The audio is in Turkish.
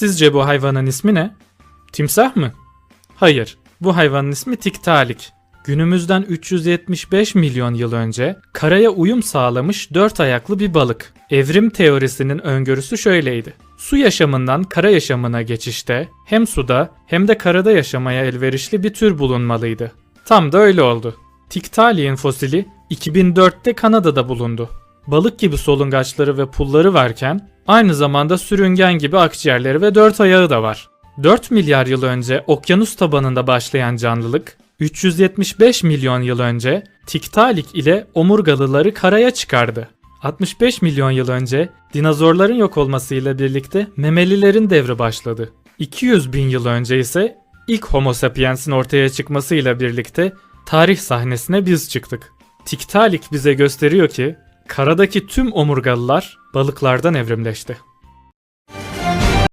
Sizce bu hayvanın ismi ne? Timsah mı? Hayır. Bu hayvanın ismi Tiktaalik. Günümüzden 375 milyon yıl önce karaya uyum sağlamış dört ayaklı bir balık. Evrim teorisinin öngörüsü şöyleydi. Su yaşamından kara yaşamına geçişte hem suda hem de karada yaşamaya elverişli bir tür bulunmalıydı. Tam da öyle oldu. Tiktaalik'in fosili 2004'te Kanada'da bulundu. Balık gibi solungaçları ve pulları varken aynı zamanda sürüngen gibi akciğerleri ve dört ayağı da var. 4 milyar yıl önce okyanus tabanında başlayan canlılık, 375 milyon yıl önce Tiktaalik ile omurgalıları karaya çıkardı. 65 milyon yıl önce dinozorların yok olmasıyla birlikte memelilerin devri başladı. 200 bin yıl önce ise ilk Homo sapiens'in ortaya çıkmasıyla birlikte tarih sahnesine biz çıktık. Tiktaalik bize gösteriyor ki karadaki tüm omurgalılar balıklardan evrimleşti.